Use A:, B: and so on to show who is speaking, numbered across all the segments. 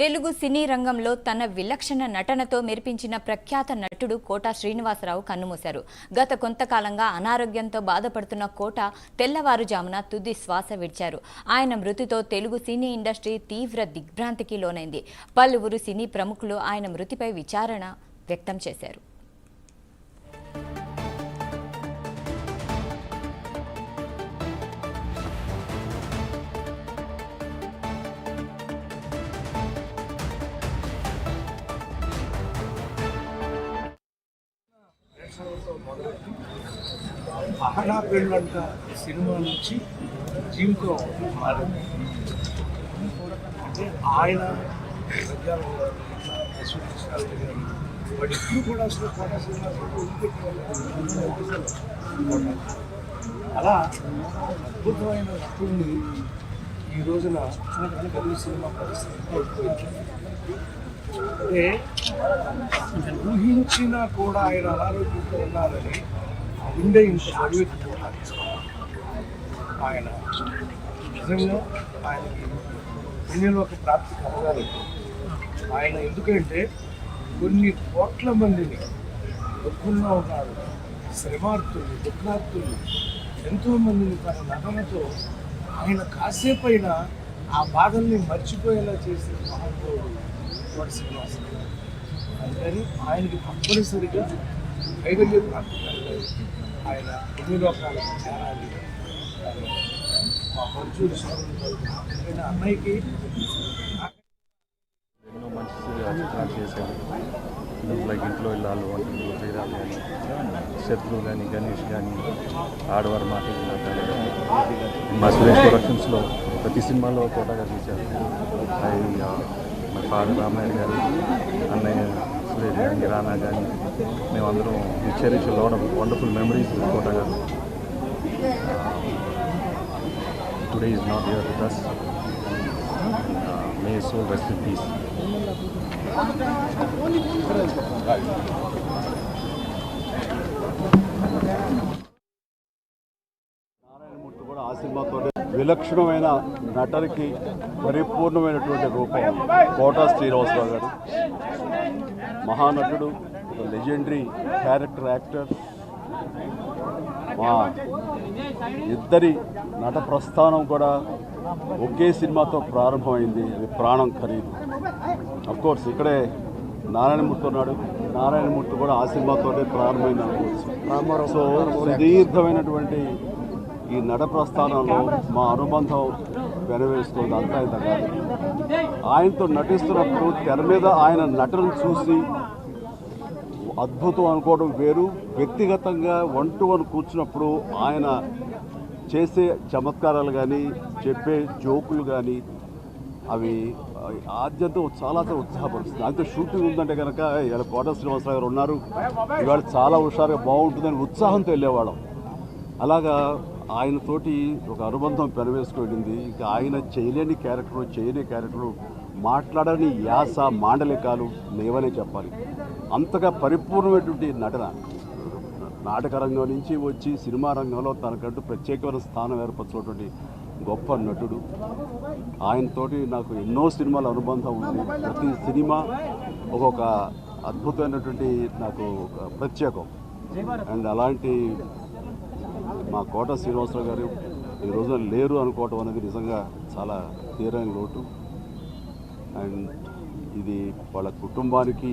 A: తెలుగు సినీ రంగంలో తన విలక్షణ నటనతో మెరిపించిన ప్రఖ్యాత నటుడు కోట శ్రీనివాసరావు కన్నుమూశారు. గత కొంతకాలంగా అనారోగ్యంతో బాధపడుతున్న కోట తెల్లవారుజామున తుది శ్వాస విడిచారు. ఆయన మృతితో తెలుగు సినీ ఇండస్ట్రీ తీవ్ర దిగ్భ్రాంతికి లోనైంది. పలువురు సినీ ప్రముఖులు ఆయన మృతిపై విచారణ వ్యక్తం చేశారు.
B: అహనా పెళ్ళంట సినిమా నుంచి జీవితం మారింది. అంటే ఆయన మధ్యాహ్నం ఇప్పుడు కూడా అసలు కోట సినిమా అలా అద్భుతమైన నటుడిని ఈ రోజున తెలుగు సినిమా పరిస్థితి అంటే ఊహించినా కూడా ఆయన అనారోగ్యంతో ఉన్నారని గుండె ఇంత బరువెత్తి ఆయన నిజంగా ఆయనకి పుణ్యంలో ఒక ప్రాప్తి కలగాలి. ఆయన ఎందుకంటే కొన్ని కోట్ల మందిని దుఃఖంలో ఉన్నారు. శ్రమార్థులు దుఃఖార్థులు ఎంతో మందిని తన నటనతో ఆయన కాసేపైన ఆ బాధల్ని మర్చిపోయేలా చేసిన మహానుభావుడు కోట అందుకని ఆయనకి తప్పనిసరిగా కైవల్య ప్రాప్తి కలగాలి. ఆయన ఎన్ని లోకాలకు చేరాలి మా మంచూరు స్వామి అన్నయ్యకి
C: ఎన్నో మంచి చిత్రాలు చేశారు లైక్ ఇంట్లో ఇల్లాలు వంటలు శ్రీరామ్ కానీ శత్రువు కానీ గణేష్ కానీ ఆడవారు మాట మా సురేష్ ప్రొడక్షన్స్లో ప్రతి సినిమాలో కోటగా తీశారు. అది మా పాడు రామాయణ గారు అన్నయ్య సురేష్ కానీ రానా కానీ మేమందరం cherish load wonderful memories Kota garu today is not your with us may so best in peace
D: Narayanamurthy కూడా ఆ సినిమాతో విలక్షణమైన నటనకి పరిపూర్ణమైనటువంటి రూపం కోటా శ్రీనివాసరావు గారు. మహానటుడు ఒక లెజెండరీ క్యారెక్టర్ యాక్టర్ మా ఇద్దరి నట ప్రస్థానం కూడా ఒకే సినిమాతో ప్రారంభమైంది. అది ప్రాణం ఖరీదు. కోర్స్ ఇక్కడే నారాయణమూర్తి ఉన్నాడు. నారాయణమూర్తి కూడా ఆ సినిమాతోనే ప్రారంభమైంది అనుకోవచ్చు. సో సుదీర్ఘమైనటువంటి ఈ నట ప్రస్థానంలో మా అనుబంధం వెనవేస్తుంది అంతా ఇంత కాదు. ఆయనతో నటిస్తున్నప్పుడు తెర మీద ఆయన నటనను చూసి అద్భుతం అనుకోవడం వేరు. వ్యక్తిగతంగా వన్ టు వన్ కూర్చున్నప్పుడు ఆయన చేసే చమత్కారాలు కానీ చెప్పే జోకులు కానీ అవి ఆద్యంతో చాలా ఉత్సాహపరుస్తుంది అంతే షూటింగ్ ఉందంటే కనుక ఇలా కోట శ్రీనివాసరావు గారు ఉన్నారు. ఇవాళ చాలా హుషారుగా బాగుంటుందని ఉత్సాహంతో వెళ్ళేవాళ్ళం. అలాగా ఆయనతోటి ఒక అనుబంధం పెనవేసుకువెళ్ళింది ఇక ఆయన చేయలేని క్యారెక్టర్ చేయని క్యారెక్టర్ మాట్లాడని యాస మాండలికాలు లేవనే చెప్పాలి. అంతగా పరిపూర్ణమైనటువంటి నటన. నాటక రంగం నుంచి వచ్చి సినిమా రంగంలో తనకంటూ ప్రత్యేకమైన స్థానం ఏర్పరచినటువంటి గొప్ప నటుడు. ఆయనతోటి నాకు ఎన్నో సినిమాల అనుబంధం ఉంది. ప్రతి సినిమా ఒక్కొక్క అద్భుతమైనటువంటి నాకు ఒక ప్రత్యేకం. అండ్ అలాంటి మా కోట శ్రీనివాసరావు గారు ఈ రోజున లేరు అనుకోవటం అనేది నిజంగా చాలా తీరని లోటు. అండ్ ఇది వాళ్ళ కుటుంబానికి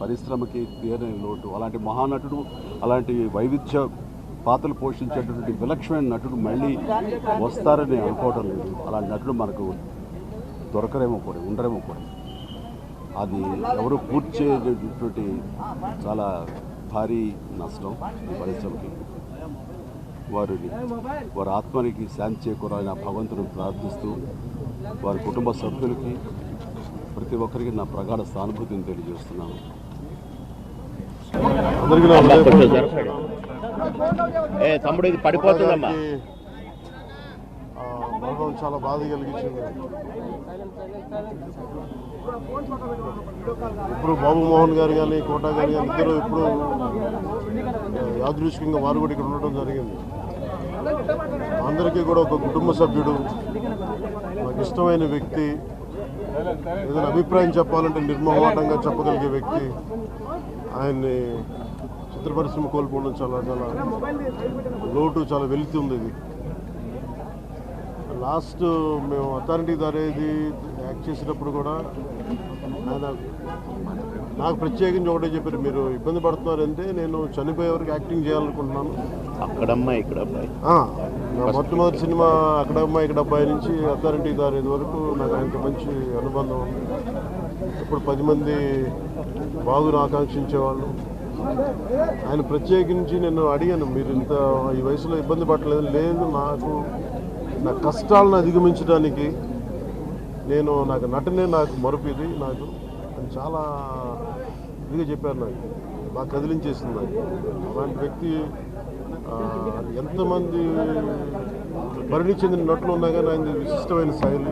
D: పరిశ్రమకి తీరని లోటు. అలాంటి మహానటుడు అలాంటి వైవిధ్య పాత్రలు పోషించేటటువంటి విలక్షణమైన నటుడు మళ్ళీ వస్తారని అనుకోవటం లేదు. అలాంటి నటుడు మనకు దొరకరేమో కూడా ఉండరేమో కూడా అది ఎవరు పూర్తి చేయటువంటి చాలా భారీ నష్టం పరిశ్రమకి. వారిని. వారి ఆత్మనికి శాంతి చేకూరాలని ఆ భగవంతుని ప్రార్థిస్తూ వారి కుటుంబ సభ్యులకి ప్రతి ఒక్కరికి నా ప్రగాఢ సానుభూతిని తెలియజేస్తున్నాను.
E: అందరికీ
F: తమ్ముడు ఇది పడిపోతుందమ్మా.
E: మరణం చాలా బాధ కలిగించింది. ఇప్పుడు బాబు మోహన్ గారు కానీ కోటా గారు కానీ ఇద్దరు ఇప్పుడు యాదృష్కంగా వారు కూడా ఇక్కడ ఉండటం జరిగింది. అందరికీ కూడా ఒక కుటుంబ సభ్యుడు నాకు ఇష్టమైన వ్యక్తి ఏదైనా అభిప్రాయం చెప్పాలంటే నిర్మోహమాటంగా చెప్పగలిగే వ్యక్తి. ఆయన్ని చిత్ర పరిశ్రమ కోల్పోవడం చాలా చాలా లోటు చాలా వెళుతుంది ఇది లాస్ట్ మేము అథారిటీ దారేది యాక్ట్ చేసేటప్పుడు కూడా ఆయన నాకు ప్రత్యేకించి ఒకటే చెప్పారు మీరు ఇబ్బంది పడుతున్నారంటే నేను చనిపోయే వరకు యాక్టింగ్ చేయాలనుకుంటున్నాను.
F: అక్కడమ్మా ఇక్కడ అబ్బాయి
E: మొట్టమొదటి సినిమా అక్కడ అమ్మాయి ఇక్కడ అబ్బాయి నుంచి అథారిటీ దారేది వరకు నాకు ఆయనకి మంచి అనుబంధం ఉంది. ఇప్పుడు పది మంది బాగును ఆకాంక్షించేవాళ్ళు. ఆయన ప్రత్యేకించి నేను అడిగాను మీరు ఇంత ఈ వయసులో ఇబ్బంది పడలేదు లేదు నాకు నా కష్టాలను అధిగమించడానికి నేను నాకు నటనే నాకు మరుపు నాకు అని చాలా ఇదిగా చెప్పారు నాకు. బాగా కదిలించేసింది నాకు. అలాంటి వ్యక్తి ఎంతమంది పరిణి చెందిన నటులు ఉన్నా కానీ ఆయన విశిష్టమైన శైలి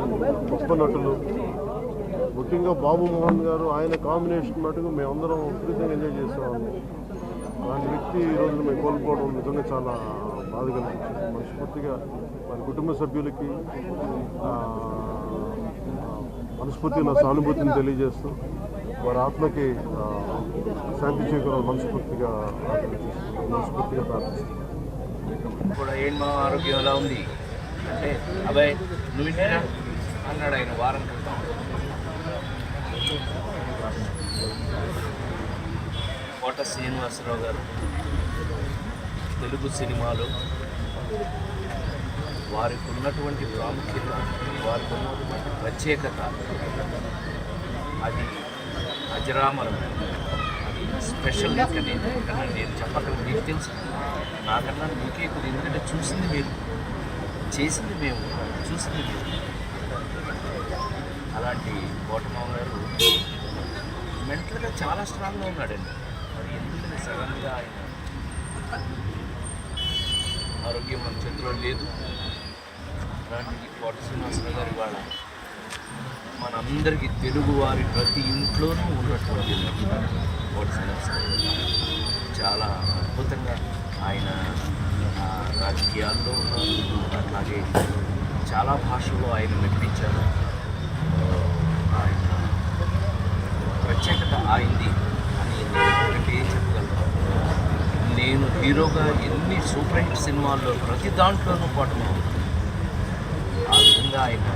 E: గొప్ప నటులు. ముఖ్యంగా బాబు మోహన్ గారు ఆయన కాంబినేషన్ మటుకు మేమందరం విపరీతంగా ఎంజాయ్ చేసేవాళ్ళం. అలాంటి వ్యక్తి ఈ మేము కోల్పోవడం నిజంగా చాలా బాధ కలిగించింది మనస్ఫూర్తిగా వారి కుటుంబ సభ్యులకి ఆ, సానుభూతిని తెలియజేస్తూ వారి ఆత్మకి శాంతి చేకూరాలని మనస్ఫూర్తిగా మనస్ఫూర్తిగా ప్రార్థిస్తున్నాను.
G: కూడా మా ఆరోగ్యం ఎలా ఉంది? అంటే అబ్బాయి నువ్వు అన్నాడు ఆయన వారం క్రితం. కోట శ్రీనివాసరావు గారు తెలుగు సినిమాలో వారికి ఉన్నటువంటి ప్రాముఖ్యత వారికి ఉన్నటువంటి ప్రత్యేకత అది అజరామరం. అది స్పెషల్ నేను నేను చెప్పగలను మీకు తెలుసు. నాకన్నా మీకే కొద్ది ఎందుకంటే చూసింది మీరు చేసింది మేము చూసింది మీరు. అలాంటి కోటమామ గారు మెంటల్గా చాలా స్ట్రాంగ్గా ఉన్నాడండి. మరి ఎందుకంటే సడన్గా ఆయన ఆరోగ్యం మన చేతిలో లేదు. అలాంటి కోట శ్రీనివాసరావు గారు వాళ్ళ మనందరికీ తెలుగు వారి ప్రతి ఇంట్లోనూ ఉన్నటువంటి కోట శ్రీనివాసరావు చాలా అద్భుతంగా ఆయన రాజకీయాల్లో ఉన్నారు. అట్లాగే చాలా భాషల్లో ఆయన మెప్పించారు. ఆయన ప్రత్యేకత ఆయింది అని ఒకటి చెప్పగలను. నేను హీరోగా ఎన్ని సూపర్ హిట్ సినిమాల్లో ప్రతి దాంట్లోనూ పాటమా ఆ విధంగా ఆయన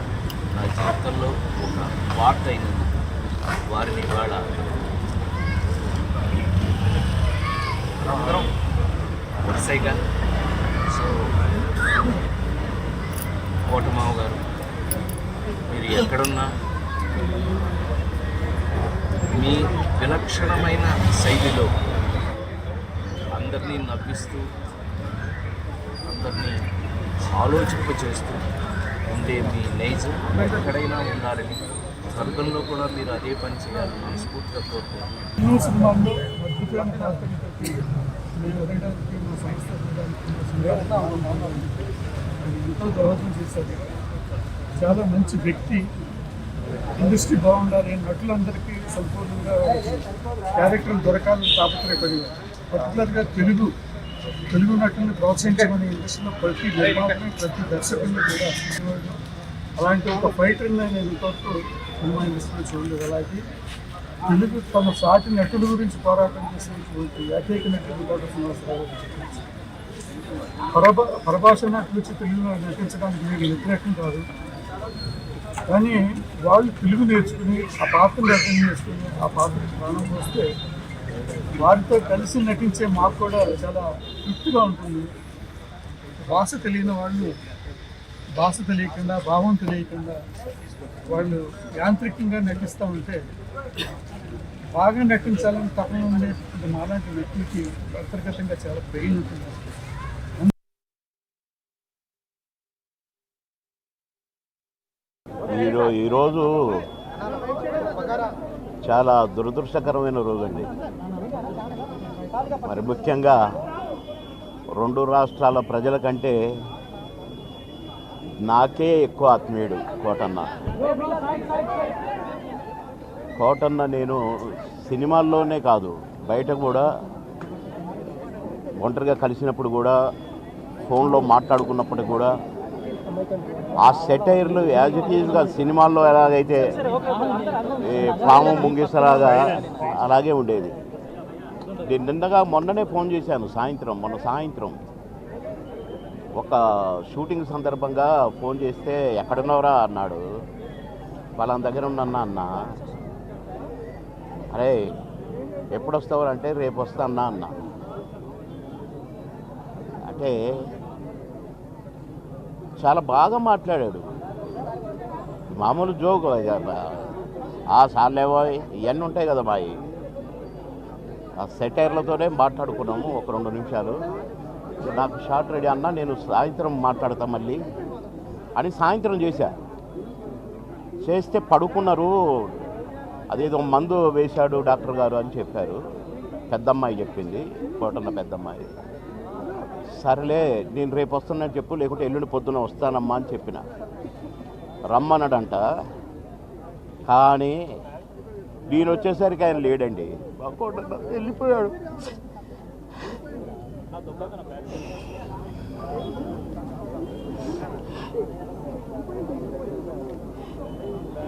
G: నా జీవితంలో ఒక వార్త అయినందుకు వారిని ఇవాళ అందరం వరుసైగా. సో కోటమావ గారు మీరు ఎక్కడున్నా మీ విలక్షణమైన శైలిలో అందరినీ నవ్విస్తూ అందరినీ ఆలోచింప చేస్తూ ఉండే మీ నైజం ఎక్కడైనా ఉన్నారని స్వర్గంలో కూడా మీరు అదే పని చేయాలి మనస్ఫూర్తిగా కోరుకుంటున్నాను.
H: ఎన్నో సినిమాల్లో అద్భుతమైన ఎంతో దోహదం చేశారు చాలా మంచి వ్యక్తి. ఇండస్ట్రీ బాగుండాలి నటులందరికీ సంపూర్ణంగా క్యారెక్టర్లు దొరకాలని తాపత్రయపడేవారు పర్టికులర్గా తెలుగు తెలుగు నటులను ప్రోత్సహించమని ఇండస్ట్రీలో ప్రతి నిర్మాతని ప్రతి దర్శకులను కూడా అలాంటి ఒక ఫైటర్ని నేను ఇంతవరకు సినిమా ఇండస్ట్రీలో చూడలేదు. అలాగే తెలుగు తమ సాటి నటుల గురించి పోరాటం చేసినటువంటి ఏకైక నటుడు కూడా శ్రీనివాసరావు పరభ పరభాష నటులు వచ్చి తెలుగులో నటించడానికి మీకు వ్యతిరేకం కాదు. కానీ వాళ్ళు తెలుగు నేర్చుకుని ఆ పాత్రను అర్థం చేసుకుని ఆ పాత్రకి ప్రాణం పోస్తే వారితో కలిసి నటించే మాకు కూడా చాలా తృప్తిగా ఉంటుంది. భాష తెలియని వాళ్ళు భాష తెలియకుండా భావం తెలియకుండా వాళ్ళు యాంత్రికంగా నటిస్తూ ఉంటే బాగా నటించాలని తపన ఉండే మాలాంటి వ్యక్తికి అంతర్గతంగా చాలా పెయిన్ ఉంటుంది.
F: ఈరోజు చాలా దురదృష్టకరమైన రోజండి. మరి ముఖ్యంగా రెండు రాష్ట్రాల ప్రజల కంటే నాకే ఎక్కువ ఆత్మీయుడు కోటన్న. కోటన్న నేను సినిమాల్లోనే కాదు బయట కూడా ఒంటరిగా కలిసినప్పుడు కూడా ఫోన్లో మాట్లాడుకున్నప్పుడు కూడా ఆ సెటైర్లు యాజ్ ఇట్ ఈజ్గా సినిమాల్లో ఎలాగైతే ఈ పాము ముంగిసలాగా అలాగే ఉండేది. నేను నిన్నగా మొన్ననే ఫోన్ చేశాను సాయంత్రం మొన్న సాయంత్రం. ఒక షూటింగ్ సందర్భంగా ఫోన్ చేస్తే ఎక్కడున్నావురా అన్నాడు. వాళ్ళ దగ్గర ఉన్నా అన్న. అరే ఎప్పుడు వస్తావు అంటే రేపు వస్తా అన్నా అన్న. అంటే చాలా బాగా మాట్లాడాడు. మామూలు జోక్ ఆ సార్లేవో ఇవన్నీ ఉంటాయి కదా మాయి ఆ సెటైర్లతోనే మాట్లాడుకున్నాము ఒక రెండు నిమిషాలు. నాకు షార్ట్ రెడీ అన్నా నేను సాయంత్రం మాట్లాడతా మళ్ళీ అని సాయంత్రం చేశా. చేస్తే పడుకున్నారు. అదేదో మందు వేశాడు డాక్టర్ గారు అని చెప్పారు. పెద్దమ్మాయి చెప్పింది కోటన్న పెద్దమ్మాయి. సరేలే నేను రేపు వస్తున్నాను చెప్పు లేకుంటే ఎల్లుండి పొద్దున వస్తానమ్మా అని చెప్పిన. రమ్మన్నాడంట. కానీ నేను వచ్చేసరికి ఆయన లేడండి. వెళ్ళిపోయాడు.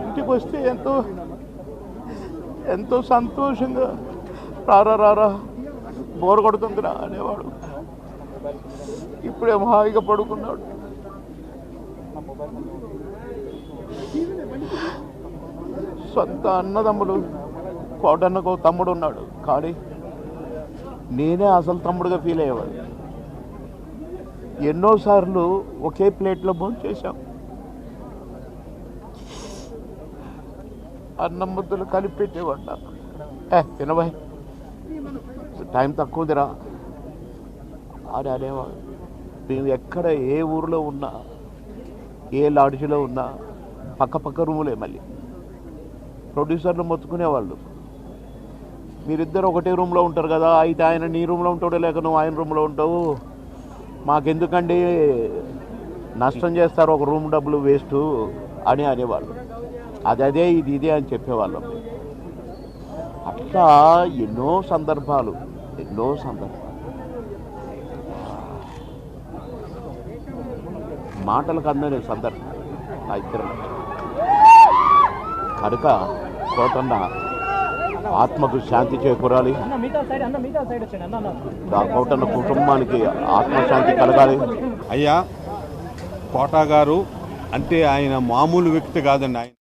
F: ఇంటికి వస్తే ఎంతో ఎంతో సంతోషంగా రారా రారా బోరు కొడుతుందిరా అనేవాడు. ఇప్పుడే హాయిగా పడుకున్నాడు. సొంత అన్నదమ్ములు కోటన్నకు తమ్ముడు ఉన్నాడు కాడి నేనే అసలు తమ్ముడుగా ఫీల్ అయ్యేవాడు ఎన్నోసార్లు ఒకే ప్లేట్లో భోజనం చేశాం అన్నం ముద్దలు కలిపి పెట్టేవాడు నాకు. ఏ తినబాయ్. టైం తక్కువదిరా. అని మేము ఎక్కడ ఏ ఊరిలో ఉన్నా ఏ లాడ్జ్లో ఉన్నా పక్క పక్క రూములే మళ్ళీ. ప్రొడ్యూసర్లు మొత్తుకునేవాళ్ళు. మీరిద్దరు ఒకటే రూమ్లో ఉంటారు కదా అయితే ఆయన నీ రూమ్లో ఉంటాడో లేక నువ్వు ఆయన రూమ్లో ఉంటావు? మాకెందుకండి నష్టం చేస్తారు ఒక రూమ్ డబ్బులు వేస్ట్ అని అనేవాళ్ళు. అది అదే ఇది ఇదే అని చెప్పేవాళ్ళం. అట్లా ఎన్నో సందర్భాలు ఎన్నో సందర్భాలు. మాటలకు అందని సందర్భం ఆ ఇద్దరు. కనుక కోటన్న ఆత్మకు శాంతి చేకూరాలి. ఆ కోటన్న కుటుంబానికి ఆత్మశాంతి కలగాలి.
I: అయ్యా కోటా గారు అంటే ఆయన మామూలు వ్యక్తి కాదండి ఆయన.